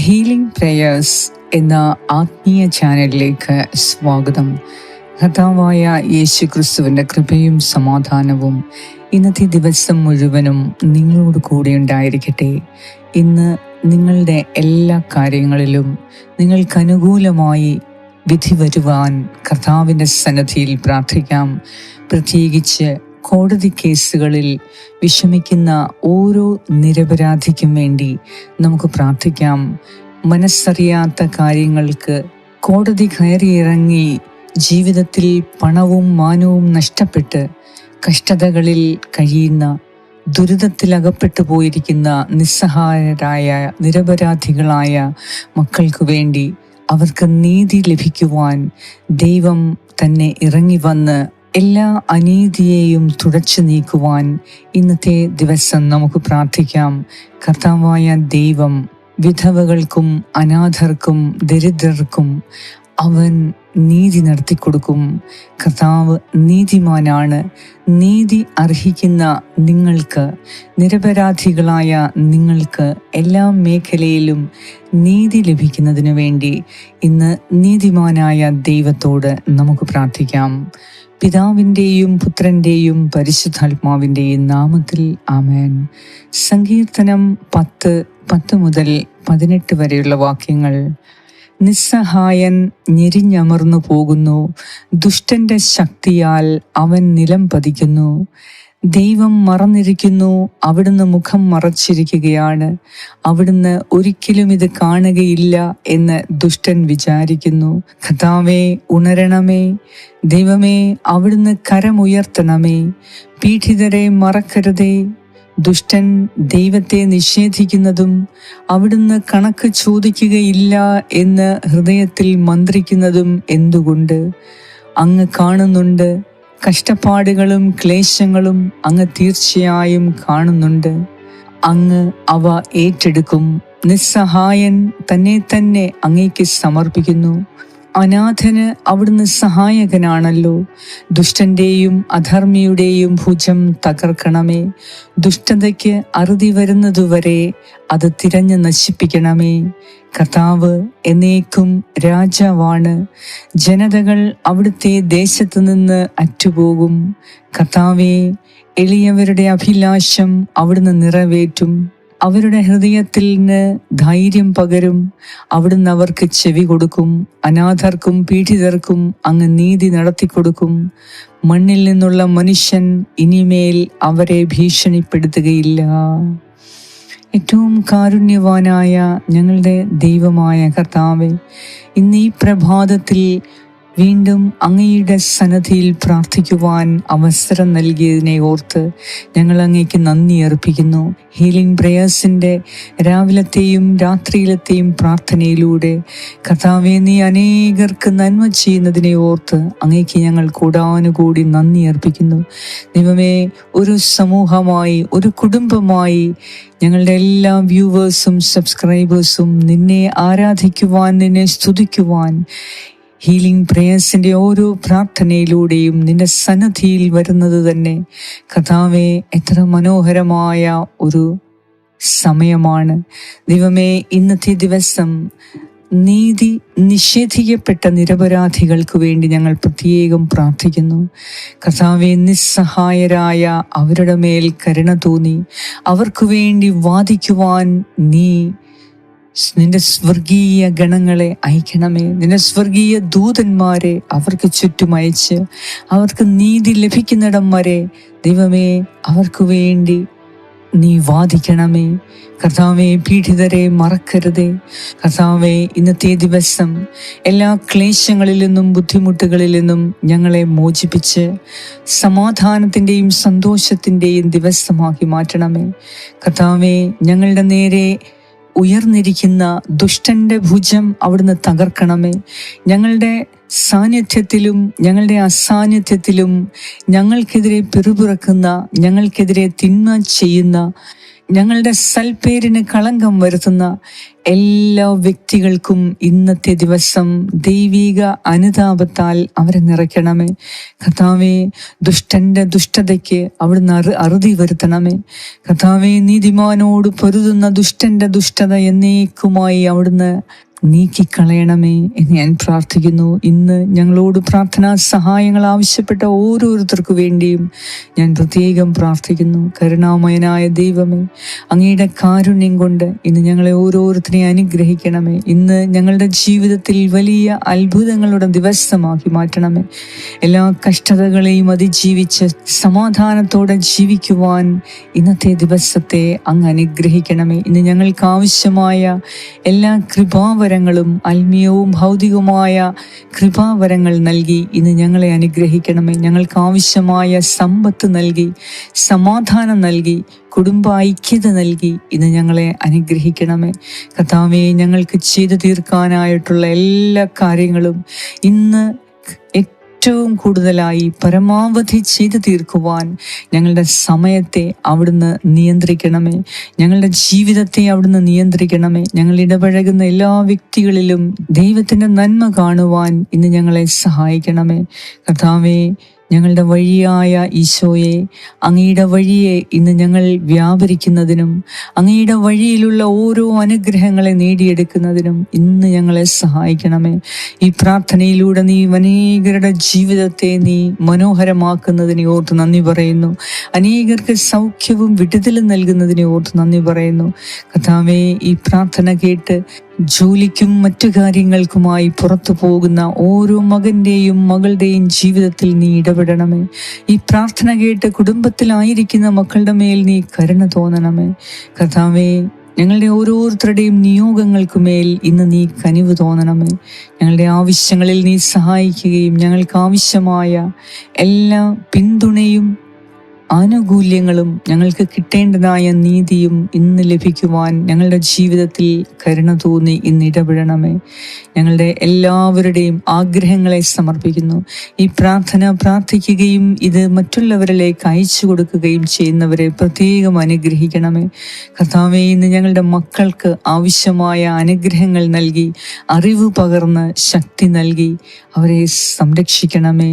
Healing prayers എന്ന ആത്മീയ ചാനലിലേക്ക് സ്വാഗതം. കഥാവായ യേശു ക്രിസ്തുവിന്റെ കൃപയും സമാധാനവും ഇന്നത്തെ ദിവസം മുഴുവനും നിങ്ങളോട് കൂടെ ഉണ്ടായിരിക്കട്ടെ. ഇന്ന് നിങ്ങളുടെ എല്ലാ കാര്യങ്ങളിലും നിങ്ങൾക്ക് അനുകൂലമായി വിധി വരുവാൻ കർത്താവിന്റെ സന്നദ്ധിയിൽ പ്രാർത്ഥിക്കാം. പ്രത്യേകിച്ച് കോടതി കേസുകളിൽ വിഷമിക്കുന്ന ഓരോ നിരപരാധിക്കും വേണ്ടി നമുക്ക് പ്രാർത്ഥിക്കാം. മനസ്സറിയാത്ത കാര്യങ്ങൾക്ക് കോടതി കയറിയിറങ്ങി ജീവിതത്തിൽ പണവും മാനവും നഷ്ടപ്പെട്ട് കഷ്ടതകളിൽ കഴിയുന്ന ദുരിതത്തിലകപ്പെട്ടു പോയിരിക്കുന്ന നിസ്സഹായരായ നിരപരാധികളായ മക്കൾക്കു വേണ്ടി അവർക്ക് നീതി ലഭിക്കുവാൻ ദൈവം തന്നെ ഇറങ്ങി വന്ന് എല്ലാ അനീതിയെയും തുടച്ചു നീക്കുവാൻ ഇന്നത്തെ ദിവസം നമുക്ക് പ്രാർത്ഥിക്കാം. കർത്താവായ ദൈവം വിധവകൾക്കും അനാഥർക്കും ദരിദ്രർക്കും അവൻ നീതി നടത്തിക്കൊടുക്കും. കർത്താവ് നീതിമാനാണ്. നീതി അർഹിക്കുന്ന നിങ്ങൾക്ക് നിരപരാധികളായ നിങ്ങൾക്ക് എല്ലാ മേഖലയിലും നീതി ലഭിക്കുന്നതിനു വേണ്ടി ഇന്ന് നീതിമാനായ ദൈവത്തോട് നമുക്ക് പ്രാർത്ഥിക്കാം. പിതാവിന്റെയും പുത്രന്റെയും പരിശുദ്ധാത്മാവിന്റെയും നാമത്തിൽ ആമേൻ. സങ്കീർത്തനം പത്ത് പത്ത് മുതൽ പതിനെട്ട് വരെയുള്ള വാക്യങ്ങൾ. നിസ്സഹായൻ ഞെരിഞ്ഞമർന്നു പോകുന്നു. ദുഷ്ടന്റെ ശക്തിയാൽ അവൻ നിലം പതിക്കുന്നു. ദൈവം മറന്നിരിക്കുന്നു അവിടുന്ന് മുഖം മറച്ചിരിക്കുകയാണ്. അവിടുന്ന് ഒരിക്കലും ഇത് കാണുകയില്ല എന്ന് ദുഷ്ടൻ വിചാരിക്കുന്നു. കഥാവേ ഉണരണമേ. ദൈവമേ അവിടുന്ന് കരമുയർത്തണമേ പീഡിതരെ മറക്കരുതേ. ദുഷ്ടൻ ദൈവത്തെ നിഷേധിക്കുന്നതും അവിടുന്ന് കണക്ക് ചോദിക്കുകയില്ല എന്ന് ഹൃദയത്തിൽ മന്ത്രിക്കുന്നതും എന്തുകൊണ്ട്? അങ്ങ് കാണുന്നുണ്ട് കഷ്ടപ്പാടുകളും ക്ലേശങ്ങളും അങ്ങ് തീർച്ചയായും കാണുന്നുണ്ട്. അങ്ങ് അവ ഏറ്റെടുക്കും. നിസ്സഹായൻ തന്നെ തന്നെ അങ്ങേക്ക് സമർപ്പിക്കുന്നു. അനാഥന് അവിടുന്ന് സഹായകനാണല്ലോ. ദുഷ്ടന്റെയും അധർമ്മിയുടെയും ഭുജം തകർക്കണമേ. ദുഷ്ടതയ്ക്ക് അറുതി വരുന്നതുവരെ അത് തിരഞ്ഞു നശിപ്പിക്കണമേ. കർത്താവ് എന്നേക്കും രാജാവാണ്. ജനതകൾ അവിടുത്തെ ദേശത്തു നിന്ന് അറ്റുപോകും. കർത്താവെ എളിയവരുടെ അഭിലാഷം അവിടുന്ന് നിറവേറ്റും. അവരുടെ ഹൃദയത്തിൽ നിന്ന് ധൈര്യം പകരും. അവിടുന്ന് അവർക്ക് ചെവി കൊടുക്കും. അനാഥർക്കും പീഡിതർക്കും അങ്ങ് നീതി നടത്തിക്കൊടുക്കും മണ്ണിൽ നിന്നുള്ള മനുഷ്യൻ ഇനിമേൽ അവരെ ഭീഷണിപ്പെടുത്തുകയില്ല. ഏറ്റവും കാരുണ്യവാനായ ഞങ്ങളുടെ ദൈവമായ കർത്താവെ ഇന്ന് ഈ പ്രഭാതത്തിൽ വീണ്ടും അങ്ങയുടെ സന്നദ്ധിയിൽ പ്രാർത്ഥിക്കുവാൻ അവസരം നൽകിയതിനെ ഓർത്ത് ഞങ്ങൾ അങ്ങേക്ക് നന്ദി അർപ്പിക്കുന്നു. ഹീലിംഗ് പ്രേയേഴ്സിന്റെ രാവിലത്തെയും രാത്രിയിലത്തെയും പ്രാർത്ഥനയിലൂടെ കഥാവെ നീ അനേകർക്ക് നന്മ ചെയ്യുന്നതിനെ ഓർത്ത് അങ്ങേക്ക് ഞങ്ങൾ കൂടാനുകൂടി നന്ദി അർപ്പിക്കുന്നു. ദൈവമേ ഒരു സമൂഹമായി ഒരു കുടുംബമായി ഞങ്ങളുടെ എല്ലാ വ്യൂവേഴ്സും സബ്സ്ക്രൈബേഴ്സും നിന്നെ ആരാധിക്കുവാൻ നിന്നെ സ്തുതിക്കുവാൻ ഹീലിംഗ് പ്രേയേഴ്സിന്റെ ഓരോ പ്രാർത്ഥനയിലൂടെയും നിന്റെ സന്നദ്ധിയിൽ വരുന്നത് തന്നെ കഥാവെ എത്ര മനോഹരമായ ഒരു സമയമാണ്. ദൈവമേ ഇന്നത്തെ ദിവസം നീതി നിഷേധിക്കപ്പെട്ട നിരപരാധികൾക്ക് വേണ്ടി ഞങ്ങൾ പ്രത്യേകം പ്രാർത്ഥിക്കുന്നു. കർത്താവെ നിസ്സഹായരായ അവരുടെ മേൽ കരുണ തോന്നി. അവർക്ക് വേണ്ടി വാദിക്കുവാൻ നീ നിന്റെ സ്വർഗീയ ഗണങ്ങളെ അയക്കണമേ. നിന്റെ സ്വർഗീയ ദൂതന്മാരെ അവർക്ക് ചുറ്റും അയച്ച് അവർക്ക് നീതി ലഭിക്കുന്നിടം വരെ ദൈവമേ അവർക്ക് വേണ്ടി നീ വാദിക്കണമേ. കർത്താവെ പീഡിതരെ മറക്കരുതേ. കർത്താവെ ഇന്നത്തെ ദിവസം എല്ലാ ക്ലേശങ്ങളിൽ നിന്നും ബുദ്ധിമുട്ടുകളിൽ നിന്നും ഞങ്ങളെ മോചിപ്പിച്ച് സമാധാനത്തിന്റെയും സന്തോഷത്തിന്റെയും ദിവസമാക്കി മാറ്റണമേ. കർത്താവെ ഞങ്ങളുടെ നേരെ ഉയർന്നിരിക്കുന്ന ദുഷ്ടന്റെ ഭുജം അവിടുന്ന് തകർക്കണമേ. ഞങ്ങളുടെ സാന്നിധ്യത്തിലും ഞങ്ങളുടെ അസാന്നിധ്യത്തിലും ഞങ്ങൾക്കെതിരെ പിറുപിറക്കുന്ന ഞങ്ങൾക്കെതിരെ തിന്മ ചെയ്യുന്ന ഞങ്ങളുടെ സൽപ്പേരിന് കളങ്കം വരുത്തുന്ന എല്ലാ വ്യക്തികൾക്കും ഇന്നത്തെ ദിവസം ദൈവിക അനുതാപത്താൽ അവരെ നിറയ്ക്കണമേ. കഥാവേ ദുഷ്ടന്റെ ദുഷ്ടതയ്ക്ക് അവിടുന്ന് അറു അറുതി വരുത്തണമേ. കഥാവേ നീതിമാനോട് പൊരുതുന്ന ദുഷ്ടന്റെ ദുഷ്ടത എന്നേക്കുമായി അവിടുന്ന് നീക്കിക്കളയണമേ എന്ന് ഞാൻ പ്രാർത്ഥിക്കുന്നു. ഇന്ന് ഞങ്ങളോട് പ്രാർത്ഥനാ സഹായങ്ങൾ ആവശ്യപ്പെട്ട ഓരോരുത്തർക്കു വേണ്ടിയും ഞാൻ പ്രത്യേകം പ്രാർത്ഥിക്കുന്നു. കരുണാമയനായ ദൈവമേ അങ്ങയുടെ കാരുണ്യം കൊണ്ട് ഇന്ന് ഞങ്ങളെ ഓരോരുത്തരെയും അനുഗ്രഹിക്കണമേ. ഇന്ന് ഞങ്ങളുടെ ജീവിതത്തിൽ വലിയ അത്ഭുതങ്ങളുടെ ദിവസമാക്കി മാറ്റണമേ. എല്ലാ കഷ്ടതകളെയും അതിജീവിച്ച് സമാധാനത്തോടെ ജീവിക്കുവാൻ ഇന്നത്തെ ദിവസത്തെ അങ്ങ് അനുഗ്രഹിക്കണമേ. ഇന്ന് ഞങ്ങൾക്ക് ആവശ്യമായ എല്ലാ കൃപാവരങ്ങളും ആത്മീയവും ഭൗതികവുമായ കൃപാവരങ്ങൾ നൽകി ഇന്ന് ഞങ്ങളെ അനുഗ്രഹിക്കണമേ. ഞങ്ങൾക്ക് ആവശ്യമായ സമ്പത്ത് നൽകി സമാധാനം നൽകി കുടുംബ ഐക്യത നൽകി ഇന്ന് ഞങ്ങളെ അനുഗ്രഹിക്കണമേ. കഥാവെ ഞങ്ങൾക്ക് ചെയ്തു തീർക്കാനായിട്ടുള്ള എല്ലാ കാര്യങ്ങളും ഇന്ന് ഏറ്റവും കൂടുതലായി പരമാവധി ചെയ്തു തീർക്കുവാൻ ഞങ്ങളുടെ സമയത്തെ അവിടുന്ന് നിയന്ത്രിക്കണമേ. ഞങ്ങളുടെ ജീവിതത്തെ അവിടുന്ന് നിയന്ത്രിക്കണമേ. ഞങ്ങൾ ഇടപഴകുന്ന എല്ലാ വ്യക്തികളിലും ദൈവത്തിന്റെ നന്മ കാണുവാൻ ഇന്ന് ഞങ്ങളെ സഹായിക്കണമേ. കർത്താവേ ഞങ്ങളുടെ വഴിയായ ഈശോയെ അങ്ങയുടെ വഴിയെ ഇന്ന് ഞങ്ങൾ വ്യാപരിക്കുന്നതിനും അങ്ങയുടെ വഴിയിലുള്ള ഓരോ അനുഗ്രഹങ്ങളെ നേടിയെടുക്കുന്നതിനും ഇന്ന് ഞങ്ങളെ സഹായിക്കണമേ. ഈ പ്രാർത്ഥനയിലൂടെ നീ അനേകരുടെ ജീവിതത്തെ നീ മനോഹരമാക്കുന്നതിനെ ഓർത്ത് നന്ദി പറയുന്നു. അനേകർക്ക് സൗഖ്യവും വിടുതലും നൽകുന്നതിനെ ഓർത്ത് നന്ദി പറയുന്നു. കഥാവേ ഈ പ്രാർത്ഥന കേട്ട് ജോലിക്കും മറ്റു കാര്യങ്ങൾക്കുമായി പുറത്തു പോകുന്ന ഓരോ മകന്റെയും മകളുടെയും ജീവിതത്തിൽ നീ ഇടപെടണമേ ഈ പ്രാർത്ഥന കേട്ട് കുടുംബത്തിലായിരിക്കുന്ന മക്കളുടെ മേൽ നീ കരുണ തോന്നണമേ. കഥാവേ ഞങ്ങളുടെ ഓരോരുത്തരുടെയും നിയോഗങ്ങൾക്കുമേൽ ഇന്ന് നീ കനിവ് തോന്നണമേ. ഞങ്ങളുടെ ആവശ്യങ്ങളിൽ നീ സഹായിക്കുകയും ഞങ്ങൾക്ക് ആവശ്യമായ എല്ലാ പിന്തുണയും ആനുകൂല്യങ്ങളും ഞങ്ങൾക്ക് കിട്ടേണ്ടതായ നീതിയും ഇന്ന് ലഭിക്കുവാൻ ഞങ്ങളുടെ ജീവിതത്തിൽ കരുണ തോന്നി ഇന്ന് ഇടപെടണമേ. ഞങ്ങളുടെ എല്ലാവരുടെയും ആഗ്രഹങ്ങളെ സമർപ്പിക്കുന്നു. ഈ പ്രാർത്ഥന പ്രാർത്ഥിക്കുകയും ഇത് മറ്റുള്ളവരിലേക്ക് അയച്ചു കൊടുക്കുകയും ചെയ്യുന്നവരെ പ്രത്യേകം അനുഗ്രഹിക്കണമേ. കർത്താവെ ഇന്ന് ഞങ്ങളുടെ മക്കൾക്ക് ആവശ്യമായ അനുഗ്രഹങ്ങൾ നൽകി അറിവ് പകർന്ന് ശക്തി നൽകി അവരെ സംരക്ഷിക്കണമേ.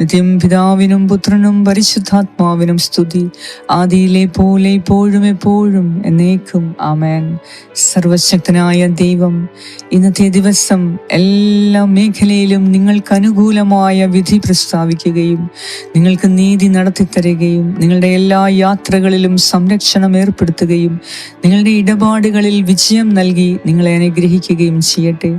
നിത്യം പിതാവിനും പുത്രനും പരിശുദ്ധാത്മാവിനും സ്തുതി. ആദിയിലെ പോലെ ഇപ്പോഴും എപ്പോഴും എന്നേക്കും. ആമേൻ. സർവശക്തനായ ദൈവം ഇന്നത്തെ ദിവസം എല്ലാ മേഖലയിലും നിങ്ങൾക്ക് അനുകൂലമായ വിധി പ്രസ്താവിക്കുകയും നിങ്ങൾക്ക് നീതി നടത്തിത്തരികയും നിങ്ങളുടെ എല്ലാ യാത്രകളിലും സംരക്ഷണം ഏർപ്പെടുത്തുകയും നിങ്ങളുടെ ഇടപാടുകളിൽ വിജയം നൽകി നിങ്ങളെ അനുഗ്രഹിക്കുകയും ചെയ്യട്ടെ.